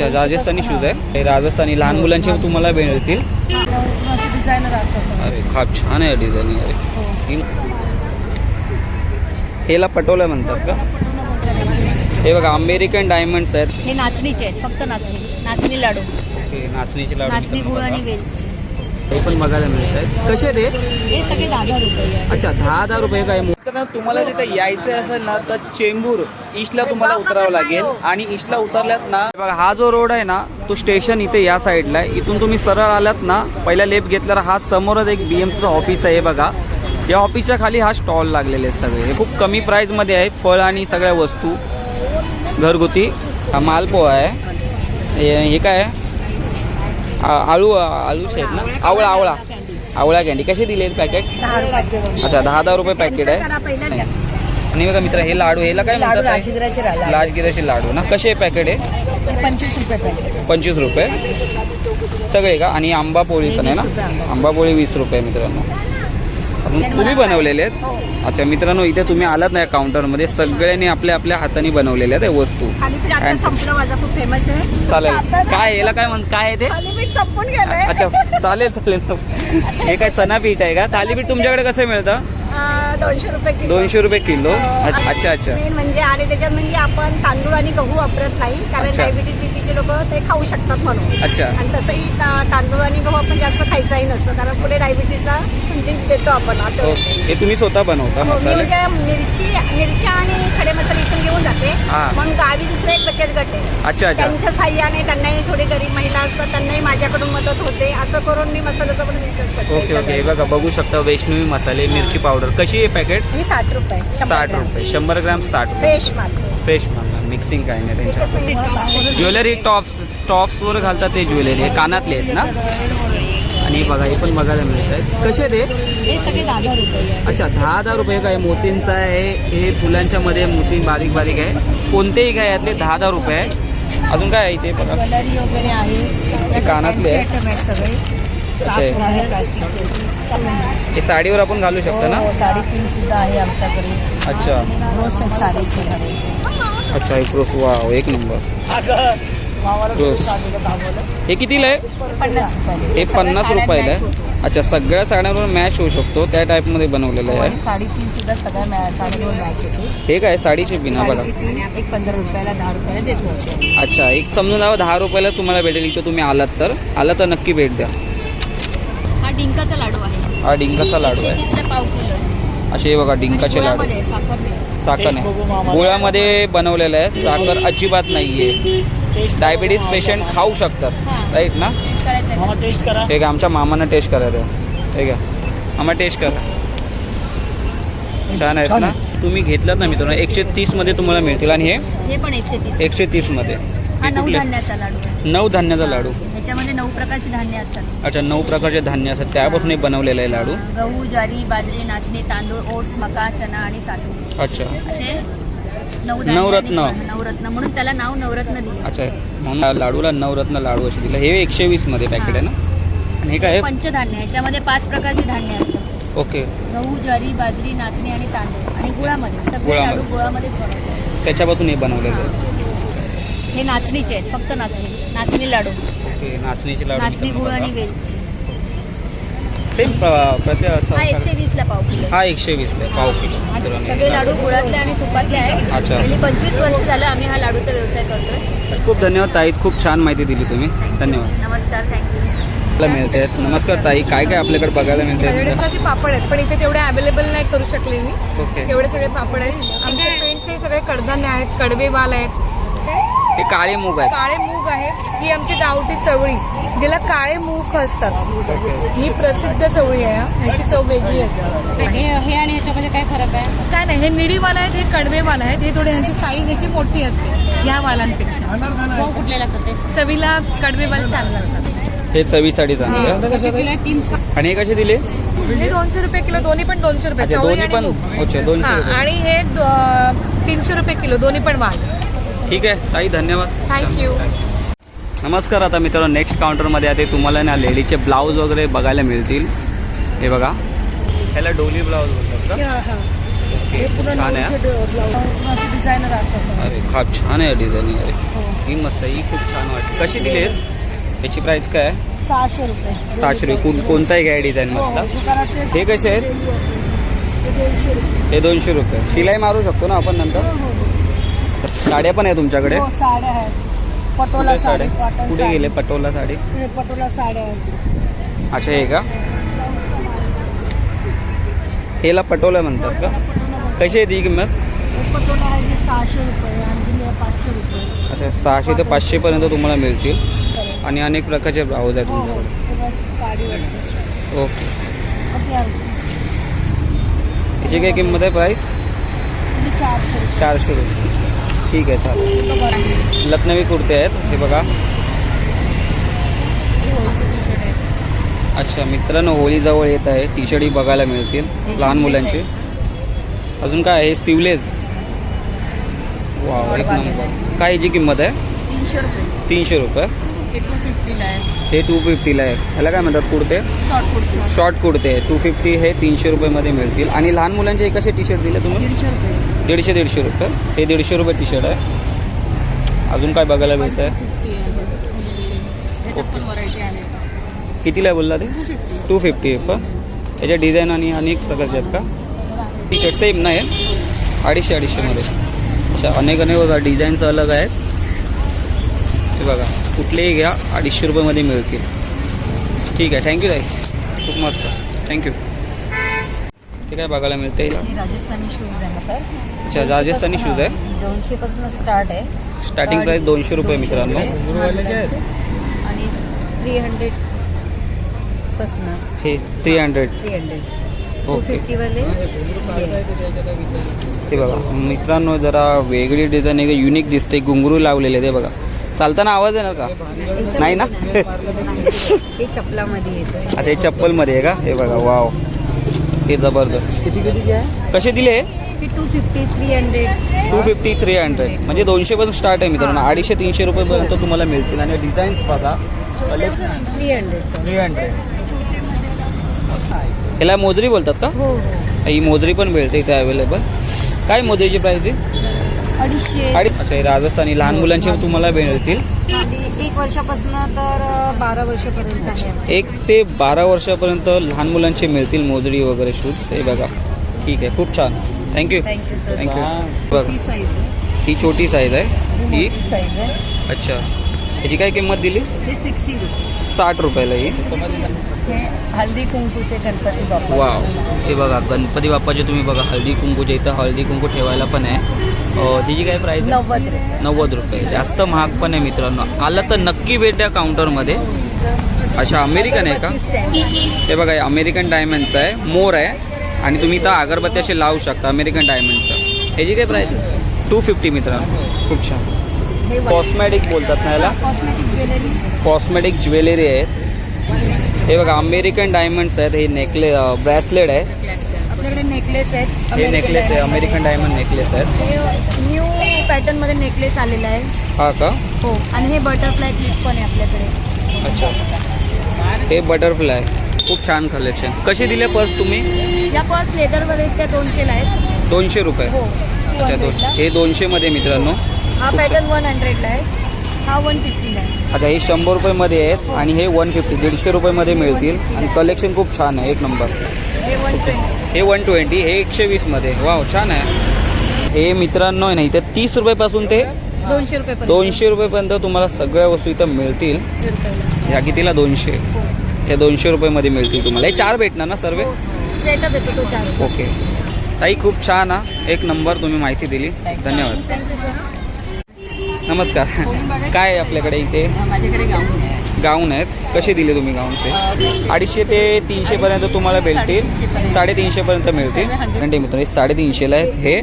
अच्छा राजस्थानी शूज आहे हे राजस्थानी लहान मुलांचे तुम्हाला मिळतील. अरे खूप छान आहे डिझाईन अरे. हेला पटोला म्हणतात का? हे बघा अमेरिकन डायमंड्स आहेत. हे नाचणीचे आहेत फक्त नाचणी. नाचणी लाडू. हे नाचणीचे लाडू नाचणी गुळ आणि. वेलची. हे पण बघायला मिळत आहेत कसे ते हे? सगळे दहा दहा रुपये आहे अच्छा दहा दहा रुपये काय तर तुम्हाला तिथे यायचं असेल ना तर चेंबूर ईस्टला तुम्हाला उतरावं लागेल आणि ईस्टला उतरल्यात ना बघा हा जो रोड आहे ना तो स्टेशन इथे या साईडला आहे. इथून तुम्ही सरळ आलात ना पहिला लेप घेतल्यावर हा समोरच एक बी एम सीचं ऑफिस आहे हे बघा. या ऑफिसच्या खाली हा स्टॉल लागलेले आहेत सगळे. हे खूप कमी प्राईजमध्ये आहे फळ आणि सगळ्या वस्तू घरगुती. हा मालपोहा आहे. हे हे काय आहे? आळू आळूच आहेत ना? आवळा आवळा. आवळा कॅन्डी कशी दिले पॅकेट दहा रुपये अच्छा दहा दहा रुपये पॅकेट आहे. आणि बघा मित्र हे लाडू ह्याला काय म्हणतात? लाजगिराचे लाडू ना? कसे पॅकेट आहे पंचवीस रुपये पॅकेट पंचवीस रुपये. सगळे का? आणि आंबा पोळी पण आहे ना? आंबा. पोळी वीस रुपये मित्रांनो. तुम्ही बनवलेले आहेत? अच्छा मित्रांनो इथे तुम्ही आलात ना या काउंटरमध्ये सगळ्यांनी आपल्या आपल्या हाताने बनवलेल्या आहेत वस्तू. थालीपीठ आता And- संपलं माझा खूप फेमस आहे. चालेल. काय याला काय म्हण काय आहे ते? संपून अच्छा चालेल चालेल. हे काय चना पीठ आहे का? थालीपीठ तुमच्याकडे कसं मिळतं? दोनशे रुपये किलो. दोनशे रुपये किलो? आणि अच्छा अच्छा. main म्हणजे आणि त्याच्यात म्हणजे आपण तांदूळ आणि गहू वापरत नाही कारण अच्छा. डायबिटीज बीपीचे लोक ते खाऊ शकतात म्हणून. अच्छा. आणि तसंही ता- तांदूळ आणि गहू आपण जास्त खायचाही नसतं कारण पुढे डायबिटीजला देतो आपण. आता ओके हे तुम्ही स्वतः बनवता हो, मी मसाले? म्हणजे मिरची मिरच्या आणि खडे मसाले इथून घेऊन जाते. हा. मग गावी दुसरे एक बचत गट आहे. अच्छा अच्छा. त्यांच्या साह्याने त्यांनाही थोडी गरीब महिला असतात त्यांनाही माझ्याकडून मदत होते. असं करून मी मसाल्याचा पण करते ओके ओके. हे बघा बघू शकता वैष्णवी मसाले मिरची पावडर. कशी आहे पॅकेट साठ रुपये साठ. रुपये शंभर ग्राम साठ रुपये. फ्रेश माल फ्रेश माल मिक्सिंग काही नाही त्यांच्या ज्वेलरी टॉप्स टॉप्सवर घालतात ते ज्वेलरी. हे कानातले आहेत ना? आणि बघा हे पण बघायला मिळत आहेत कसे ते हे? सगळे दहा दहा रुपये आहे अच्छा दहा दहा रुपये काय? मोतींचा आहे हे फुलांच्या मध्ये मोती बारीक बारीक आहे. कोणतेही काय यातले दहा दहा रुपये आहे अजून काय आहे इथे? बघा. ज्वेलरी वगैरे आहे. हे कानातले आहे. सगळे. प्लास्टिकचे. हे साडीवर आपण घालू शकतो ना? हो, साडी पिन सुद्धा आहे आमच्याकडे. अच्छा. रोज आहेत साडीचे घरे. अच्छा हे क्रोस वा एक नंबर क्रोस हे कितीला आहे? पन्नास रुपये हे पन्नास रुपयाला आहे? अच्छा सगळ्या साड्यांवर मॅच होऊ शकतो. त्या टाईपमध्ये बनवलेलं आणि आहे साडी पिन सुद्धा सगळ्या मॅ- साडीवर मॅच होते. हे काय साडीचे बिना बघा. साडीची एक पंधरा रुपयाला दहा रुपयाला देतो. अच्छा एक समजून जावं दहा रुपयाला तुम्हाला भेटेल इथं तुम्ही आलात तर. आला तर नक्की भेट द्या. हा डिंकाचा लाडू आहे. हा डिंकाचा लाडू आहे. आहे. असे हे बघा डिंकाचे लाडू. आहे, साखर नाही. गुळामध्ये बनवलेलं आहे. साखर अजिबात नाही आहे डायबिटीज पेशंट खाऊ शकतात. राईट ना? टेस्ट करायचं आहे. हे आमच्या मामानं टेस्ट करायला हे का आम्हाला टेस्ट करा. छान आहेत ना? तुम्ही घेतलात ना मित्रांनो एकशे तीसमध्ये तुम्हाला मिळतील. आणि हे? हे पण एकशे तीस. हे नऊ? धान्याचा लाडू. आहे नऊ प्रकारची धान्य असतात. अच्छा नऊ प्रकारचे धान्य असतात. त्यापासून बनवलेलं आहे लाडू? गहू ज्वारी बाजरी नाचणी तांदूळ ओट्स मका चना आणि सातू अच्छा. असे नवरत्न. नवरत्न म्हणून त्याला नाव नवरत्न दिले. अच्छा म्हणून लाडूला नवरत्न लाडू असे दिलं. हे एकशे वीसमध्ये पॅकेट आहे ना? आणि हे काय? पंचधान्य ह्याच्यामध्ये पाच प्रकारची धान्य असतात. ओके. गहू ज्वारी बाजरी नाचणी आणि तांदूळ आणि गुळामध्ये. सगळे. लाडू गुळामध्येच त्याच्यापासून हे बनवलेलं आहे. हे नाचणीचे आहेत. फक्त नाचणी. नाचणी लाडू. ओके नाचणीचे लाडू नाचणी गुळ आणि वेलची. सेम प्रत्येक हा असं एकशे वीस ला पाव किलो. हा एकशे वीसला आहे, पाव किलो आणि मित्रांनो, सगळे लाडू. गुळातले आणि तुपातले आहेत. अच्छा. गेली पंचवीस वर्ष झालं आम्ही हा लाडूचा व्यवसाय करतोय. खूप धन्यवाद ताई खूप छान माहिती दिली तुम्ही. धन्यवाद. नमस्कार थँक्यू आपल्याला मिळते. आहेत नमस्कार ताई काय काय आपल्याकडे बघायला मिळते? पापड आहेत पण इथे तेवढे अवेलेबल नाही करू शकले मी ओके तेवढे सगळे पापड आहेत. आमचे फ्रेंड्सचे सगळे कडधान्य आहेत कडवे वाल आहेत. हे काळे मूग आहेत. काळे मूग आहेत ही आमची गावठी चवळी ज्याला काळे मूग असतात. ही प्रसिद्ध चवळी आहे हा. ह्याची चव वेगळी असते. हे हे आणि ह्याच्यामध्ये काय फरक आहे? काय नाही हे निळीवाल आहेत हे कडवे वाल आहेत हे थोडे ह्यांची साईज ह्याची मोठी असते ह्या वालांपेक्षा. कुठल्या लागतात चवीला कडवे वाल छान लागतात. हे चवीसाठी चांगले. आहे. आणि हे कसे दिले? हे दोनशे रुपये किलो दोन्ही पण दोनशे रुपये अच्छा चवळी दोन्ही आणि पण मूग. अच्छा दोनशे हा रुपये. आणि हे दो- तीनशे रुपये किलो दोन्ही पण वाल. ठीक आहे. ताई धन्यवाद. थँक्यू नमस्कार आता मित्रांनो नेक्स्ट काउंटरमध्ये आता तुम्हाला ना लेडीचे ब्लाऊज वगैरे बघायला मिळतील. हे बघा. ह्याला डोली ब्लाऊज बोलतात का? ओके छान आहे हा. डिझायनर असतात सगळे. अरे खूप छान आहे डिझाईनिंग अरे हो. ही मस्त आहे ही खूप छान वाटते. कशी दिली आहे याची प्राइस काय आहे? सहाशे रुपये. सहाशे रुपये. कोण कोणताही घ्या डिझाईन हो, हो. मधला. हे कसे आहेत. हे दोनशे रुपये. शिलाई मारू शकतो ना आपण नंतर? हो, हो, हो. साड्या पण आहे तुमच्याकडे? हो, साड्या आहेत. पटोला कुठे साडी साड्या? कॉटन कुठे साडी. गेले पटोला साडी? हे पटोला साड्या आहेत. अच्छा हे का? हेला पटोला म्हणतात का? कशी आहे ती किंमत? हे पटोला आहे जे सहाशे रुपये आणि पाचशे रुपये. अच्छा सहाशे ते पाचशेपर्यंत तुम्हाला मिळतील. आणि अनेक प्रकारचे ब्लाऊज आहेत हो हो तुमच्याकडे. बघ, साडी वाटते ओके. आहे याची काय किंमत आहे प्राईस म्हणजे चारशे रुपये. चारशे रुपये. ठीक आहे चालेल. लखनवी कुर्ते आहेत हे बघा. अच्छा मित्रांनो होळीजवळ येत आहे. टी शर्टही बघायला मिळतील लहान मुलांचे. अजून काय आहे? सिवलेस वा एक नंबर. काय याची किंमत आहे? तीनशे रुपये. तीनशे रुपये. हे टू फिफ्टीला आहे. ह्याला काय म्हणतात कुर्ते? शॉर्ट कुर्ती. टू फिफ्टी हे तीनशे रुपयेमध्ये मिळतील. आणि लहान मुलांचे कसे टी शर्ट दिले तुम्ही? दीडशे दीडशे रुपये. हे दीडशे रुपये टी शर्ट आहे. अजून काय बघायला मिळतं आहे. कितीला बोलला ते? टू फिफ्टी आहे पण त्याच्या डिझाईन आणि अनेक प्रकारचे आहेत का? टी शर्ट सेम नाही आहे. अडीचशे अडीचशेमध्ये अच्छा अनेक अनेक बघा डिझाईन्स अलग आहेत. हे बघा कुठलेही घ्या अडीचशे रुपयेमध्ये मिळतील. ठीक आहे. थँक्यू ताई खूप मस्त. थँक्यू ते काय बघायला मिळतं राजस्थानी शूज आहे सर अच्छा राजस्थानी शूज आहे? दोनशे पासून स्टार्ट आहे. स्टार्टिंग प्राईस दोनशे रुपये मित्रांनो. आणि थ्री हंड्रेडपासून. हे थ्री हंड्रेड थ्री हंड्रेड हे. बघा मित्रांनो जरा वेगळी डिझाईन आहे युनिक दिसते घुंगरू लावलेले ते बघा. चालताना आवाज येणार का? नाही ना? ते चपलामध्ये येतं आता हे चप्पलमध्ये आहे का? हे बघा वाव हे जबरदस्त. किती किती कसे दिले? Two fifty three hundred two fifty three hundred म्हणजे दोनशे पासून स्टार्ट आहे मित्रांनो. अडीचशे तीनशे रुपयेपर्यंत तुम्हाला मिळतील. आणि डिझाईन्स बघा. Three hundred sir three hundred याला मोजरी बोलतात का? हो हो. ही मोजरी पण मिळते इथे अवेलेबल काय मोजरीची प्राईस आहे? अडीचशे. अडीच अच्छा हे राजस्थानी लहान मुलांचे तुम्हाला मिळतील? आणि एक वर्षापासून तर बारा वर्षापर्यंत आहे. एक ते बारा वर्षापर्यंत लहान मुलांचे मिळतील मोजरी वगैरे शूज? हे बघा. ठीक आहे खूप छान. थँक्यू थँक्यू सर थँक्यू ती बघा. साईज आहे. ही छोटी साईज आहे. ही ही? मोठी साईज आहे. अच्छा. ह्याची काय किंमत दिली? हे सिक्स्टी रुपये. साठ रुपयाला ही. हे हल्दी कुंकूचे गणपती बाप्पा. वाव. हे बघा गणपती बाप्पाचे तुम्ही बघा हळदी कुंकूच्या इथं हळदी कुंकू ठेवायला पण आहे. तिची काय प्राईस नव्वद रुपये. नव्वद रुपये. जास्त महाग पण आहे मित्रांनो. आलं तर नक्की भेट या काउंटरमध्ये. अच्छा अमेरिकन आहे का? हे बघा हे अमेरिकन डायमंडचं आहे. मोर आहे. आणि तुम्ही इथं अगरबत्ती असे लावू शकता अमेरिकन डायमंडचं ह्याची काय प्राईस आहे? टू फिफ्टी मित्रांनो. खूप छान. कॉस्मॅटिक बोलतात ना याला? कॉस्मेटिक ज्वेलरी कॉस्मॅटिक ज्वेलरी आहेत हे बघा अमेरिकन डायमंड्स आहेत. हे नेकले ब्रॅसलेट आहे. आपल्याकडे नेकलेस आहेत. हे नेकलेस आहे. अमेरिकन डायमंड नेकलेस आहेत. न्यू पॅटर्नमध्ये नेकलेस आलेला आहे. हा का? हो. आणि हे बटरफ्लाय क्लिप पण आहे आपल्याकडे. अच्छा. हे बटरफ्लाय खूप छान कलेक्शन कसे दिले पर्स तुम्ही? या पर्स लेदरमध्ये त्या दोनशेला आहेत. दोनशे रुपये. हो. अच्छा दोन 200 ला. हे दोनशेमध्ये मित्रांनो हा पॅटर्न वन हंड्रेडला आहे. हा वन फिफ्टीला आहे. आता हे शंभर रुपयेमध्ये आहेत आणि हे वन फिफ्टी दीडशे रुपयेमध्ये मिळतील. आणि कलेक्शन खूप छान आहे एक नंबर हे वन ट्वेंटी हे हे एकशे वीसमध्ये वाव छान आहे. हे मित्रांनो आहे ना इथं तीस रुपयापासून ते दोनशे रुपये दोनशे रुपयेपर्यंत तुम्हाला सगळ्या वस्तू इथं मिळतील. ह्या कितीला? दोनशे. त्या दोनशे रुपयेमध्ये मिळतील तुम्हाला. हे चार भेटणार ना सर्व? तो ओके. ताई खूप छान हा. एक नंबर तुम्ही माहिती दिली. धन्यवाद. नमस्कार. काय आहे आपल्याकडे इथे? माझ्याकडे गाऊन आहे. गाऊन आहेत. कसे दिले तुम्ही गाऊनचे? अडीचशे ते तीनशेपर्यंत तुम्हाला भेटतील. साडेतीनशेपर्यंत मिळतील. म्हणजे मित्र हे साडेतीनशेला आहेत. हे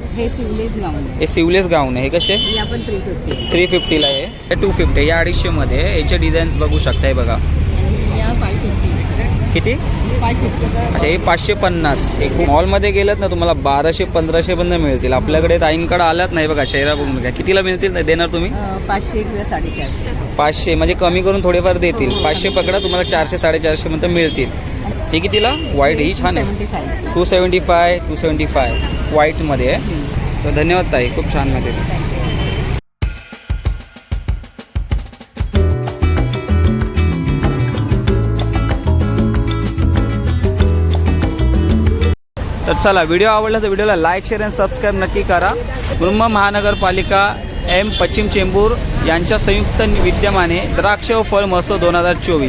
हे सिवलेस गाऊन आहे. हे हे कसे? थ्री फिफ्टी थ्री फिफ्टीला आहे. हे टू फिफ्टी या अडीचशेमध्ये. याचे डिझाईन्स बघू शकताय बघा. किती? अच्छा हे पाचशे पन्नास. एक मॉलमध्ये गेलं ना तुम्हाला बाराशे पंधराशे पर्यंत मिळतील. आपल्याकडे ताईंकडे आलात नाही बघा चेहरा बघून घ्या कितीला मिळतील देणार तुम्ही? पाचशे किंवा साडेचारशे. पाचशे म्हणजे कमी करून थोडेफार देतील. पाचशे पकडा तुम्हाला चारशे साडेचारशे पर्यंत मिळतील. हे कितीला? वाईट ही छान आहे. Two seventy five two seventy five व्हाईटमध्ये आहे. तर धन्यवाद ताई खूप छान माहिती तर चला. व्हिडिओ आवडला तर व्हिडिओला लाईक शेअर आणि सबस्क्राईब नक्की करा. ब्रह्म महानगरपालिका एम पश्चिम चेंबूर यांच्या संयुक्त विद्यमाने द्राक्ष व फळ महोत्सव दोन हजार चोवीस.